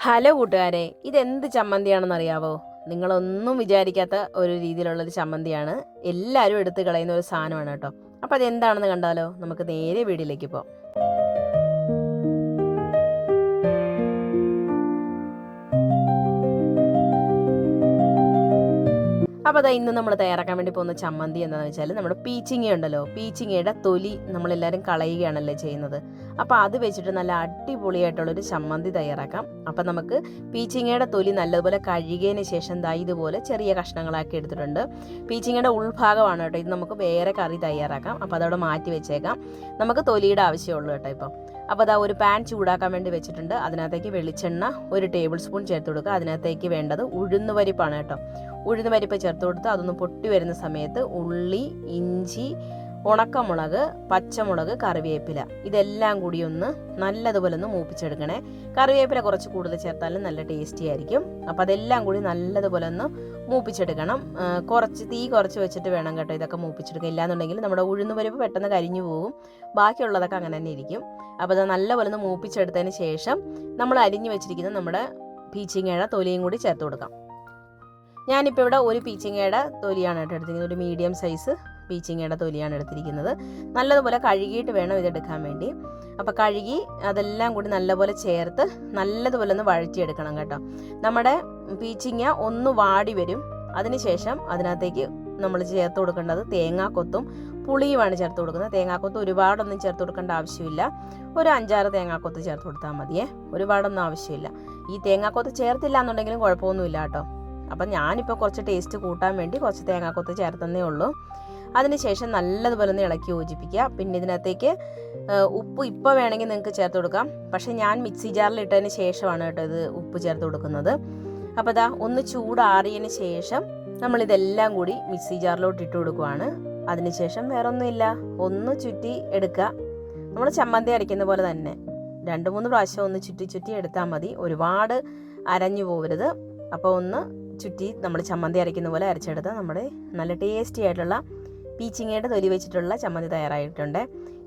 Hello കൂട്ടുകാരെ ഇതെന്ത് ചമ്മന്തിയാണെന്ന് അറിയാവോ? നിങ്ങളൊന്നും വിചാരിക്കാത്ത ഒരു രീതിയിലുള്ളൊരു ചമ്മന്തിയാണ്. എല്ലാവരും എടുത്ത് കളയുന്ന ഒരു സാധനമാണ് കേട്ടോ. അപ്പോൾ അതെന്താണെന്ന് കണ്ടാലോ? നമുക്ക് നേരെ വീടിലേക്ക് പോകാം. അപ്പോൾ അതാ ഇന്ന് നമ്മൾ തയ്യാറാക്കാൻ വേണ്ടി പോകുന്ന ചമ്മന്തി എന്താണെന്ന് വെച്ചാൽ നമ്മുടെ പീച്ചിങ്ങ ഉണ്ടല്ലോ പീച്ചിങ്ങയുടെ തൊലി നമ്മളെല്ലാവരും കളയുകയാണല്ലേ ചെയ്യുന്നത്. അപ്പോൾ അത് വെച്ചിട്ട് നല്ല അടിപൊളിയായിട്ടുള്ളൊരു ചമ്മന്തി തയ്യാറാക്കാം. അപ്പം നമുക്ക് പീച്ചിങ്ങയുടെ തൊലി നല്ലതുപോലെ കഴുകിയതിന് ശേഷം ദാ ഇതുപോലെ ചെറിയ കഷ്ണങ്ങളാക്കി എടുത്തിട്ടുണ്ട്. പീച്ചിങ്ങയുടെ ഉൾഭാഗമാണ് കേട്ടോ. ഇത് നമുക്ക് വേറെ കറി തയ്യാറാക്കാം. അപ്പോൾ അതവിടെ മാറ്റി വെച്ചേക്കാം. നമുക്ക് തൊലിയുടെ ആവശ്യമുള്ളൂ കേട്ടോ ഇപ്പം. അപ്പോൾ അതാ ഒരു പാൻ ചൂടാക്കാൻ വേണ്ടി വെച്ചിട്ടുണ്ട്. അതിനകത്തേക്ക് വെളിച്ചെണ്ണ ഒരു ടേബിൾ സ്പൂൺ ചേർത്ത് കൊടുക്കുക. അതിനകത്തേക്ക് വേണ്ടത് ഉഴുന്ന് പരിപ്പാണ് കേട്ടോ. ഉഴുന്ന് പരിപ്പ് ചേർത്ത് കൊടുത്ത് അതൊന്ന് പൊട്ടി വരുന്ന സമയത്ത് ഉള്ളി ഇഞ്ചി ഉണക്കമുളക് പച്ചമുളക് കറിവേപ്പില. ഇതെല്ലാം കൂടി ഒന്ന് നല്ലതുപോലെ ഒന്ന് മൂപ്പിച്ചെടുക്കണേ. കറിവേപ്പില കുറച്ച് കൂടുതൽ ചേർത്താലും നല്ല ടേസ്റ്റി ആയിരിക്കും. അപ്പോൾ അതെല്ലാം കൂടി നല്ലതുപോലെ ഒന്ന് മൂപ്പിച്ചെടുക്കണം. കുറച്ച് തീ കുറച്ച് വെച്ചിട്ട് വേണം കേട്ടോ ഇതൊക്കെ മൂപ്പിച്ചെടുക്കുക ഇല്ലാന്നുണ്ടെങ്കിൽ നമ്മുടെ ഉഴുന്ന് പരിപ്പ് പെട്ടെന്ന് കരിഞ്ഞു പോകും. ബാക്കിയുള്ളതൊക്കെ അങ്ങനെ തന്നെ ഇരിക്കും. അപ്പോൾ അത് നല്ലപോലെ ഒന്ന് മൂപ്പിച്ചെടുത്തതിന് ശേഷം നമ്മൾ അരിഞ്ഞു വെച്ചിരിക്കുന്ന നമ്മുടെ പീച്ചിങ്ങേഴ തൊലിയും കൂടി ചേർത്ത് കൊടുക്കാം. ഞാനിപ്പോൾ ഇവിടെ ഒരു പീച്ചിങ്ങയുടെ തൊലിയാണ് കേട്ടോ എടുത്തിരിക്കുന്നത്. ഒരു മീഡിയം സൈസ് പീച്ചിങ്ങയുടെ തൊലിയാണ് എടുത്തിരിക്കുന്നത്. നല്ലതുപോലെ കഴുകിയിട്ട് വേണം ഇതെടുക്കാൻ വേണ്ടി. അപ്പോൾ കഴുകി അതെല്ലാം കൂടി നല്ലപോലെ ചേർത്ത് നല്ലതുപോലെ ഒന്ന് വഴറ്റിയെടുക്കണം കേട്ടോ. നമ്മുടെ പീച്ചിങ്ങ ഒന്ന് വാടി വരും. അതിനുശേഷം അതിനകത്തേക്ക് നമ്മൾ ചേർത്ത് കൊടുക്കേണ്ടത് തേങ്ങാക്കൊത്തും പുളിയുമാണ് ചേർത്ത് കൊടുക്കുന്നത്. തേങ്ങാക്കൊത്ത് ഒരുപാടൊന്നും ചേർത്ത് കൊടുക്കേണ്ട ആവശ്യമില്ല. ഒരു അഞ്ചാറ് തേങ്ങാക്കൊത്ത് ചേർത്ത് കൊടുത്താൽ മതിയേ. ഒരുപാടൊന്നും ആവശ്യമില്ല. ഈ തേങ്ങാക്കൊത്ത് ചേർത്തില്ല എന്നുണ്ടെങ്കിലും കുഴപ്പമൊന്നുമില്ല കേട്ടോ. അപ്പം ഞാനിപ്പോൾ കുറച്ച് ടേസ്റ്റ് കൂട്ടാൻ വേണ്ടി കുറച്ച് തേങ്ങാക്കൊത്ത് ചേർത്തന്നേ ഉള്ളൂ. അതിനുശേഷം നല്ലതുപോലെ ഒന്ന് ഇളക്കി യോജിപ്പിക്കുക. പിന്നെ ഇതിനകത്തേക്ക് ഉപ്പ് ഇപ്പോൾ വേണമെങ്കിൽ നിങ്ങൾക്ക് ചേർത്ത് കൊടുക്കാം. പക്ഷേ ഞാൻ മിക്സി ജാറിൽ ഇട്ടതിന് ശേഷമാണ് കേട്ടോ ഇത് ഉപ്പ് ചേർത്ത് കൊടുക്കുന്നത്. അപ്പോൾ ഇതാ ഒന്ന് ചൂടാറിയതിന് ശേഷം നമ്മളിതെല്ലാം കൂടി മിക്സി ജാറിലോട്ട് ഇട്ട് കൊടുക്കുവാണ്. അതിനുശേഷം വേറെ ഒന്നുമില്ല ഒന്ന് ചുറ്റി എടുക്കുക. നമ്മൾ ചമ്മന്തി അരയ്ക്കുന്ന പോലെ തന്നെ. രണ്ട് മൂന്ന് പ്രാവശ്യം ഒന്ന് ചുറ്റി ചുറ്റി എടുത്താൽ മതി. ഒരുപാട് അരഞ്ഞു പോകരുത് അപ്പോൾ ഒന്ന് ചുറ്റി നമ്മൾ ചമ്മന്തി അരയ്ക്കുന്ന പോലെ അരച്ചെടുത്ത് നമ്മുടെ നല്ല ടേസ്റ്റി ആയിട്ടുള്ള പീച്ചിങ്ങയുടെ തൊലി വെച്ചിട്ടുള്ള ചമ്മന്തി തയ്യാറായിട്ടുണ്ട്.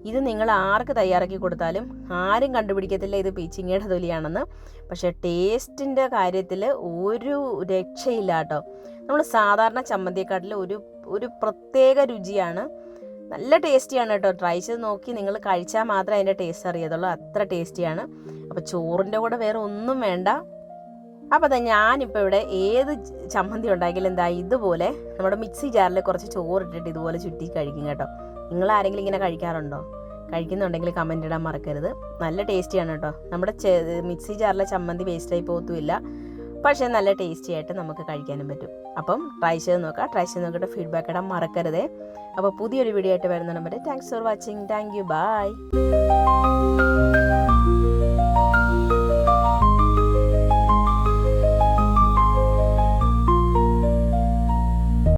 ഇത് നിങ്ങൾ ആർക്ക് തയ്യാറാക്കി കൊടുത്താലും ആരും കണ്ടുപിടിക്കത്തില്ല ഇത് പീച്ചിങ്ങയുടെ തൊലിയാണെന്ന്. പക്ഷേ ടേസ്റ്റിന്റെ കാര്യത്തിൽ ഒരു രക്ഷയില്ല കേട്ടോ. നമ്മൾ സാധാരണ ചമ്മന്തിയെക്കാട്ടിൽ ഒരു ഒരു പ്രത്യേക രുചിയാണ്. നല്ല ടേസ്റ്റിയാണ് കേട്ടോ. ട്രൈ ചെയ്ത് നോക്കി നിങ്ങൾ കഴിച്ചാൽ മാത്രമേ അതിന്റെ ടേസ്റ്റ് അറിയത്തുള്ളൂ. അത്ര ടേസ്റ്റിയാണ് അപ്പോൾ ചോറിന്റെ കൂടെ വേറെ ഒന്നും വേണ്ട. അപ്പോൾ അതാ ഞാനിപ്പോൾ ഇവിടെ ഏത് ചമ്മന്തി ഉണ്ടാക്കിയാലും എന്താ ഇതുപോലെ നമ്മുടെ മിക്സി ജാറിൽ കുറച്ച് ചോറിട്ടിട്ട് ഇതുപോലെ ചുറ്റി കഴിക്കും കേട്ടോ. നിങ്ങൾ ആരെങ്കിലും ഇങ്ങനെ കഴിക്കാറുണ്ടോ? കഴിക്കുന്നുണ്ടെങ്കിൽ കമന്റ് ഇടാൻ മറക്കരുത്. നല്ല ടേസ്റ്റിയാണ് കേട്ടോ. നമ്മുടെ മിക്സി ജാറിലെ ചമ്മന്തി വേസ്റ്റായി പോകത്തുമില്ല പക്ഷേ നല്ല ടേസ്റ്റി ആയിട്ട് നമുക്ക് കഴിക്കാനും പറ്റും. അപ്പം ട്രൈ ചെയ്ത് നോക്കാം. ട്രൈ ചെയ്ത് നോക്കിയിട്ട് ഫീഡ്ബാക്ക് ഇടാൻ മറക്കരുതേ. അപ്പോൾ പുതിയൊരു വീഡിയോ ആയിട്ട് വരുന്നതിന് വരെ thanks for watching thank you bye